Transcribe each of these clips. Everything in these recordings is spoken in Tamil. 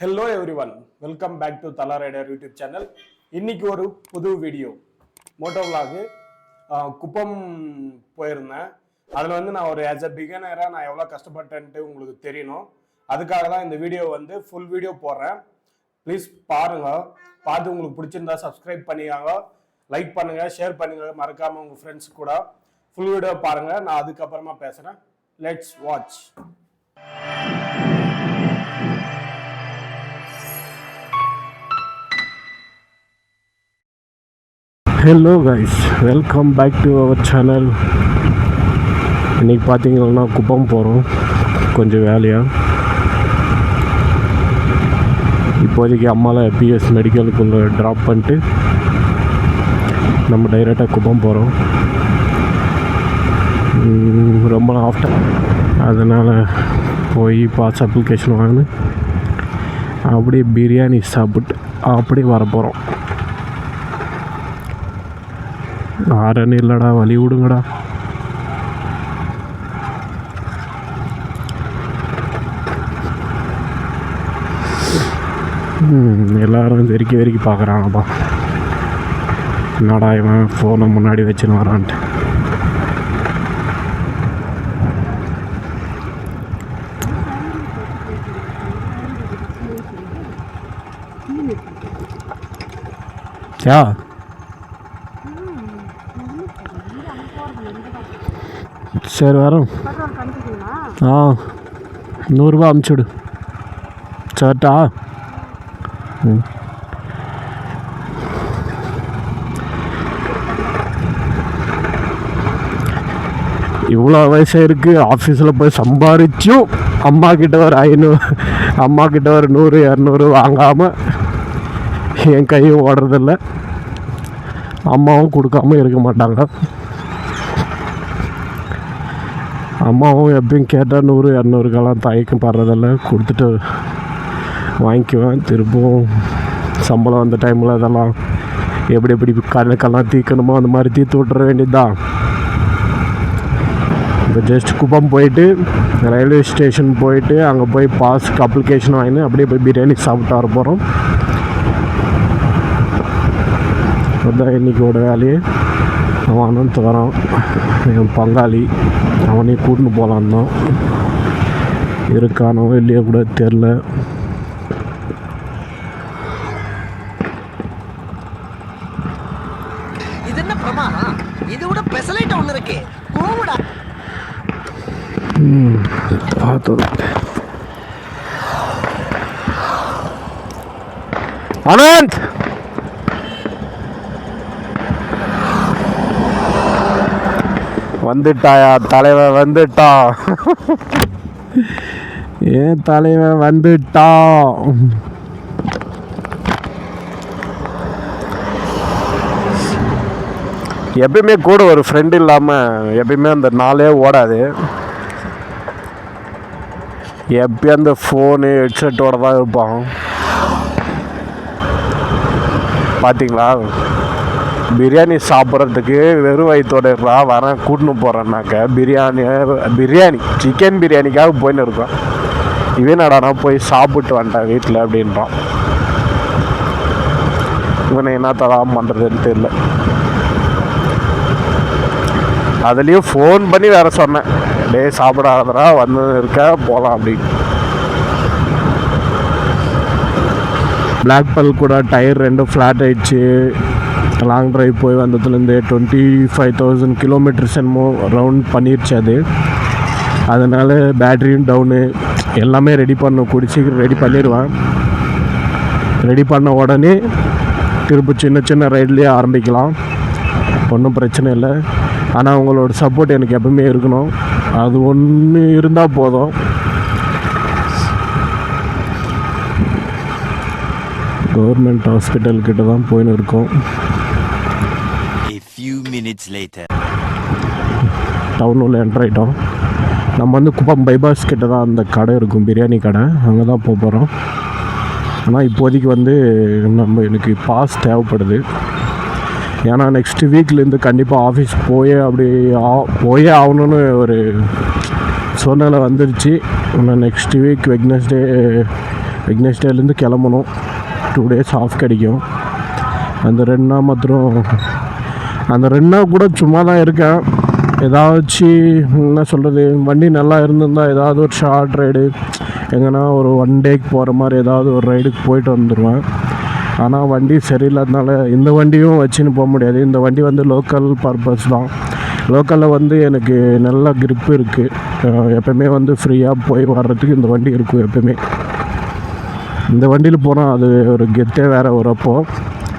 Hello everyone welcome back to Thala rider YouTube channel இன்னைக்கு ஒரு புது வீடியோ மோட்டோ விலாகு குப்பம் போயிருந்தேன். அதில் வந்து நான் ஒரு ஆஸ் அ பிகினராக நான் எவ்வளோ கஷ்டப்பட்டேன்ட்டு உங்களுக்கு தெரியணும். அதுக்காக தான் இந்த வீடியோ வந்து ஃபுல் வீடியோ போடுறேன். ப்ளீஸ் பாருங்க. பார்த்து உங்களுக்கு பிடிச்சிருந்தா சப்ஸ்கிரைப் பண்ணிக்காங்க. லைக் பண்ணுங்கள் ஷேர் பண்ணுங்கள் மறக்காமல் உங்கள் ஃப்ரெண்ட்ஸ் கூட ஃபுல் வீடியோ பாருங்கள் நான் அதுக்கப்புறமா பேசுகிறேன் let's watch hello guys welcome back to our channel இன்றைக்கி பார்த்தீங்கன்னா குப்பம் போகிறோம் கொஞ்சம் வேலையாக இப்போதைக்கு அம்மாவில் பிஎஸ் மெடிக்கலுக்குள்ளே ட்ராப் பண்ணிட்டு நம்ம டைரெக்டாக குப்பம் போகிறோம் ரொம்ப ஆஃப்டர் அதனால் போய் பாஸ் அப்ளிகேஷன் வாங்கினு அப்படியே பிரியாணி சாப்பிட்டு அப்படியே வர போகிறோம் ஆரன் இல்லைடா வழி விடுங்கடா எல்லாரும் வெறிக்கி வெறிக்கி பார்க்குறாங்கப்பா என்னடா இவன் ஃபோனை முன்னாடி வச்சுன்னு வரான்ட்டு யா சரி வரோம். ஆ நூறுரூவா அமுச்சுடு சரிட்டா? ம். இவ்வளோ வயசு இருக்குது ஆஃபீஸில் போய் சம்பாரிச்சும் அம்மா கிட்ட ஒரு ஐநூறு அம்மா கிட்ட ஒரு நூறு இரநூறு வாங்காமல் என் கையும் ஓடுறதில்ல. அம்மாவும் கொடுக்காம இருக்க மாட்டாங்க. அம்மாவும் எப்பயும் கேட்டால் நூறு இரநூறுக்கெல்லாம் தயக்கம் படுறதில்ல கொடுத்துட்டு வாங்கிக்குவேன். திரும்பவும் சம்பளம் அந்த டைமில் அதெல்லாம் எப்படி எப்படி கணக்கெல்லாம் தீர்க்கணுமோ அந்த மாதிரி தீர்த்து விட்டுற வேண்டியதுதான். இப்போ ஜஸ்ட் குப்பம் போயிட்டு ரயில்வே ஸ்டேஷன் போயிட்டு அங்கே போய் பாஸ்க்கு அப்ளிகேஷன் வாங்கினு அப்படியே போய் பிரியாணி சாப்பிட்டு வர போகிறோம் அதுதான் இன்றைக்கோட வேலையே. அவன் அனந்த் வரான் என் பங்காளி. அவனையும் கூட்டின்னு போகலான் தான். இருக்கானோ இல்லையோ கூட தெரில இது என்ன வந்துட்டாயா? தலைவன் வந்துட்டா ஏன் தலைவன் வந்துட்டா எப்பயுமே கூட ஒரு ஃப்ரெண்ட் இல்லாமல் எப்பயுமே அந்த நாளே ஓடாது. எப்பயும் அந்த ஃபோனு ஹெட்செட்டோட தான் இருப்பான். பார்த்தீங்களா பிரியாணி சாப்பிட்றதுக்கு வெறும் வயிற்றோட வரேன் கூட்டின்னு போகிறேன்னாக்க பிரியாணி பிரியாணி சிக்கன் பிரியாணிக்காக போயின்னு இருக்கோம். இவன் நடானா போய் சாப்பிட்டு வந்துட்டேன் வீட்டில் அப்படின்றான். இவனை என்ன தடாம பண்ணுறதுன்னு தெரியல. அதுலேயும் ஃபோன் பண்ணி வேற சொன்னேன். டேய் சாப்பிடாதரா வந்து இருக்க போகலாம் அப்படின்னு. பிளாக் பல் கூட டயர் ரெண்டும் ஃப்ளாட் ஆயிடுச்சு. லாங் டிரைவ் போய் வந்ததுலேருந்து டுவெண்ட்டி ஃபைவ் தௌசண்ட் கிலோமீட்டர்ஸ் என்னமோ ரவுண்ட் பண்ணிருச்சு அது. அதனால் பேட்டரியும் டவுனு எல்லாமே ரெடி பண்ண கூடி சீக்கிரம் ரெடி பண்ணிடுவேன். ரெடி பண்ண உடனே திரும்ப சின்ன சின்ன ரைட்லேயே ஆரம்பிக்கலாம். ஒன்றும் பிரச்சனை இல்லை. ஆனால் உங்களோட சப்போர்ட் எனக்கு எப்பவுமே இருக்கணும். அது ஒன்று இருந்தால் போதும். கவர்மெண்ட் ஹாஸ்பிட்டல் கிட்ட தான் போயின்னு இருக்கோம். Minutes later. டவுன் உள்ள என்டர் ஆகிட்டோம் நம்ம வந்து குப்பம் பைபாஸ் கிட்ட தான் அந்த கடை இருக்கும் பிரியாணி கடை. அங்கே தான் போக போகிறோம் ஆனால் இப்போதைக்கு வந்து நம்ம எனக்கு பாஸ் தேவைப்படுது. ஏன்னா நெக்ஸ்ட் வீக்லேருந்து கண்டிப்பாக ஆஃபீஸ் போயே அப்படி ஆ- போயே ஆகணும்னு ஒரு சூழ்நிலை வந்துருச்சு. இன்னும் நெக்ஸ்ட் வீக் வெக்னஸ்டே வெக்னஸ்டேலேருந்து கிளம்பணும். டூ டேஸ் ஆஃப் கிடைக்கும். அந்த ரெண்டு நாள் மாத்திரம் அந்த ரெண்டு நாள் கூட சும்மா தான் இருக்கேன். ஏதாச்சும் என்ன சொல்கிறது வண்டி நல்லா இருந்திருந்தால் ஏதாவது ஒரு ஷார்ட் ரைடு எங்கன்னா ஒரு ஒன் டேக்கு போகிற மாதிரி ஏதாவது ஒரு ரைடுக்கு போயிட்டு வந்துடுவேன் ஆனால் வண்டி சரியில்லாதனால இந்த வண்டியும் வச்சுன்னு போக முடியாது. இந்த வண்டி வந்து லோக்கல் பர்பஸ் தான். லோக்கலில் வந்து எனக்கு நல்ல கிரிப்பு இருக்குது எப்போயுமே வந்து ஃப்ரீயாக போய் வர்றதுக்கு இந்த வண்டி இருக்கும் எப்போயுமே. இந்த வண்டியில் போனால் அது ஒரு கெத்தே வேறு வரப்போ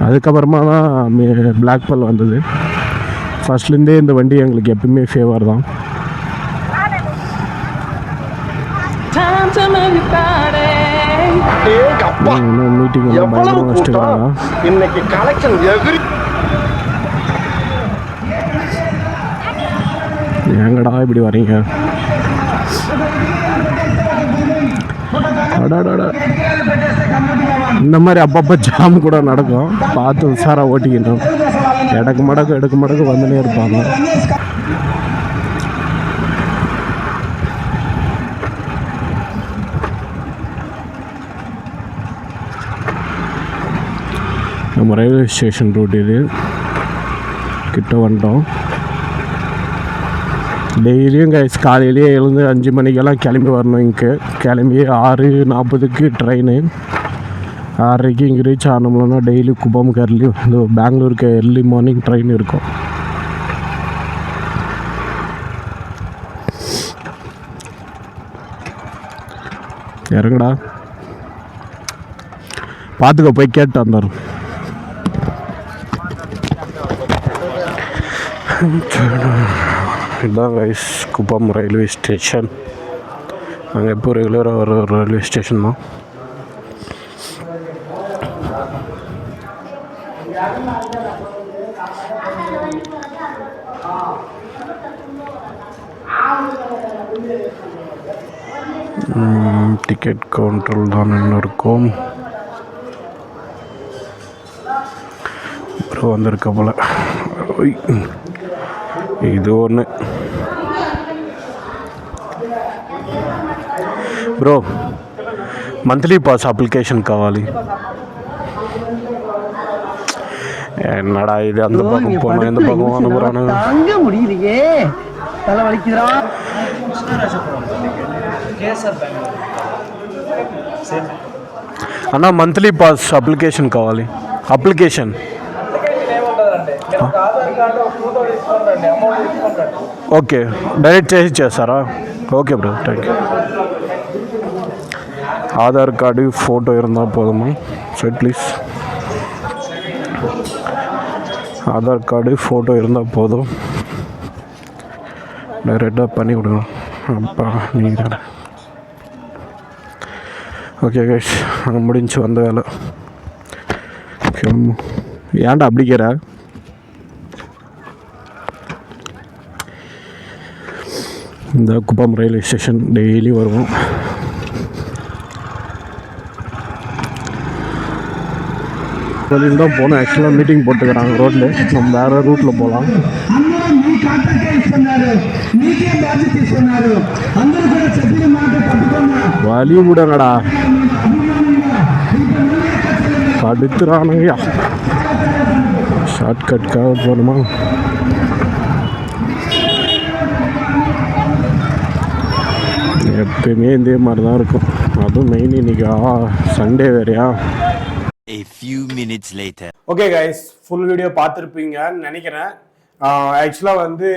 அதுக்கப்புறமா தான் பிளாக் பல் வந்தது. ஃபர்ஸ்ட்லேருந்தே இந்த வண்டி எங்களுக்கு எப்பவுமே ஃபேவர் தான். இன்னும் மீட்டிங் பயங்கரமாக வச்சுருக்காங்க இன்னைக்கு கலெக்ஷன் எகிரி ஏங்கடா இப்படி வரீங்க அடாடாடா. இந்த மாதிரி அப்பப்போ ஜாம் கூட நடக்கும். பார்த்து உஷாராக ஓட்டிக்கிட்டோம். எடக்கு மடக்கு எடுக்கு மடக்கு வந்துனே இருப்பாங்க. நம்ம ரயில்வே ஸ்டேஷன் ரூட் இது. கிட்ட வந்துட்டோம். டெய்லியும் கைஸ் காலையிலேயே எழுந்து அஞ்சு மணிக்கெல்லாம் கிளம்பி வரணும் இங்கே. கிளம்பி ஆறு நாற்பதுக்கு ட்ரெயின் ஆறரைக்கு இங்கே ரீச் ஆனோம்னா டெய்லி குப்பம் கர்லி இந்த பெங்களூருக்கு எர்லி மார்னிங் ட்ரெயின் இருக்கும். இறங்கடா. பார்த்துக்க போய் கேட்டு வந்தார் இதுதான் கைஸ் குப்பம் ரயில்வே ஸ்டேஷன் நாங்கள் எப்போ ரெகுலராக வர ஒரு ரயில்வே ஸ்டேஷன் தான். டிக்கெட் கவுண்டரில் தான் நின்று இருக்கோம் அப்புறம் வந்திருக்க போல ஒய். இது ஒன்று బ్రో మంత్లీ పాస్ అప్లికేషన్ కావాలి என்னடா இது அந்த பக்கம் போனா இந்த பக்கம் அனுப்புறானு தாங்க முடியலையே தலை வலிக்குதுடா అన్న మంత్లీ పాస్ అప్లికేషన్ కావాలి అప్లికేషన్ ఓకే డైరెక్ట్ చేసి చేస్తారా okay bro thank you Aadhaar card photo இருந்தால் போதுமா சரி ப்ளீஸ் ஆதார் கார்டு ஃபோட்டோ இருந்தால் போதும். டைரெக்டாக பண்ணி விடுங்க அப்பா நீங்கள் ஓகே கைஸ் முடிஞ்சு வந்த வேலை. கிளம்பு ஏன்டா அப்படிக்கிற இந்த குப்பம் ரயில்வே ஸ்டேஷன் டெய்லி வருவோம். வெளியில் தான் போனோம் ஆக்சுவலாக மீட்டிங் போட்டுக்கிறாங்க ரோட்டில் நம்ம வேறு ரூட்டில் போகலாம். வழி விடுங்கடா. கடுத்துறானுங்கய்யா ஷார்ட்கட்காக போகணுமா? எப்பயுமே இதே மாதிரி தான் இருக்கும். அதுவும் மெயின் இன்றைக்கி சண்டே வேறையா? Few minutes later. Okay guys full video பார்த்துருப்பீங்கன்னு நினைக்கிறேன். ஆக்சுவலாக வந்து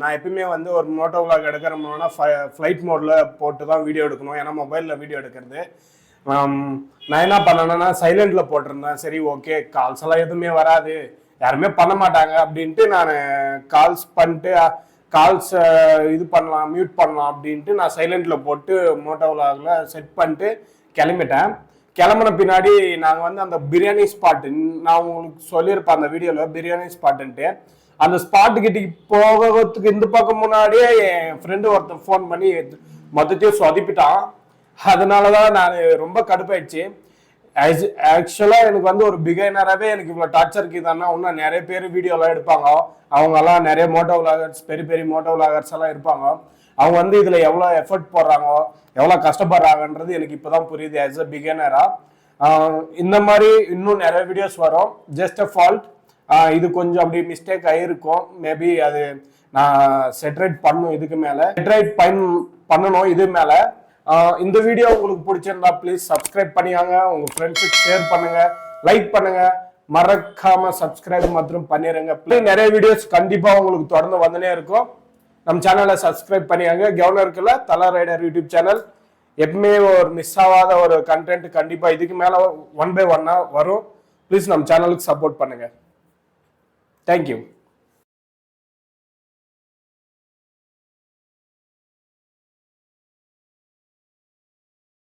நான் எப்பயுமே வந்து ஒரு மோட்டோ விளாக் எடுக்கிறோம்னா ஃப்ளைட் மோடில் போட்டு தான் வீடியோ எடுக்கணும். ஏன்னா மொபைலில் வீடியோ எடுக்கிறது. நான் என்ன பண்ணேன்னா சைலண்டில் போட்டிருந்தேன். சரி ஓகே கால்ஸ் எல்லாம் எதுவுமே வராது. யாருமே பண்ண மாட்டாங்க அப்படின்ட்டு நான் கால்ஸ் பண்ணிட்டு கால்ஸ் இது பண்ணலாம் மியூட் பண்ணலாம் அப்படின்ட்டு நான் சைலண்டில் போட்டு மோட்டோ விளாகில் செட் பண்ணிட்டு கிளம்பிட்டேன். கிளம்புன பின்னாடி நாங்கள் வந்து அந்த பிரியாணி ஸ்பாட்டு நான் உங்களுக்கு சொல்லியிருப்பேன் அந்த வீடியோவில் பிரியாணி ஸ்பாட்டுன்ட்டு அந்த ஸ்பாட்டுக்கிட்ட போகிறதுக்கு இந்த பக்கம் முன்னாடியே என் ஃப்ரெண்டு ஒருத்தன் ஃபோன் பண்ணி மொத்தத்தையும் சொதப்பிட்டான். அதனால தான் நான் ரொம்ப கடுப்பாயிடுச்சு. ஆக்சுவலாக எனக்கு வந்து ஒரு பிகைனராகவே எனக்கு இவ்வளோ டார்ச்சர் இருக்குதுன்னா இன்னும் நிறைய பேர் வீடியோலாம் எடுப்பாங்க. அவங்கெல்லாம் நிறைய மோட்டோ விளாகர்ஸ் பெரிய பெரிய மோட்டோ விளாகர்ஸ் எல்லாம் இருப்பாங்க. அவங்க வந்து இதில் எவ்வளோ எஃபர்ட் போடுறாங்க எவ்வளோ கஷ்டப்படுறாங்கன்றது எனக்கு இப்போ தான் புரியுது ஆஸ் அ பிகினராக இந்த மாதிரி இன்னும் நிறைய வீடியோஸ் வரும். ஜஸ்ட் அ ஃபால்ட் இது கொஞ்சம் அப்படி மிஸ்டேக் ஆகிருக்கும் மேபி அது நான் செட்ரேட் பண்ணும் இதுக்கு மேலே. செட்ரேட் பண் பண்ணணும் இது மேலே. இந்த வீடியோ உங்களுக்கு பிடிச்சிருந்தா ப்ளீஸ் சப்ஸ்கிரைப் பண்ணியாங்க. உங்கள் ஃப்ரெண்ட்ஸுக்கு ஷேர் பண்ணுங்க. லைக் பண்ணுங்க. மறக்காம சப்ஸ்கிரைப் மற்றும் பண்ணிடுங்க நிறைய வீடியோஸ் கண்டிப்பா உங்களுக்கு தொடர்ந்து வந்துனே இருக்கும். நம்ம சேனலை சப்ஸ்கிரைப் பண்ணியாங்க. கவர்னருக்குள்ள தலா ரைடர் யூடியூப் சேனல் எப்பவுமே ஒரு மிஸ் ஆகாத ஒரு கண்டென்ட் கண்டிப்பாக இதுக்கு மேலே ஒன் பை ஒன்னாக வரும். ப்ளீஸ் நம்ம சேனலுக்கு சப்போர்ட் பண்ணுங்கள் தேங்க்யூ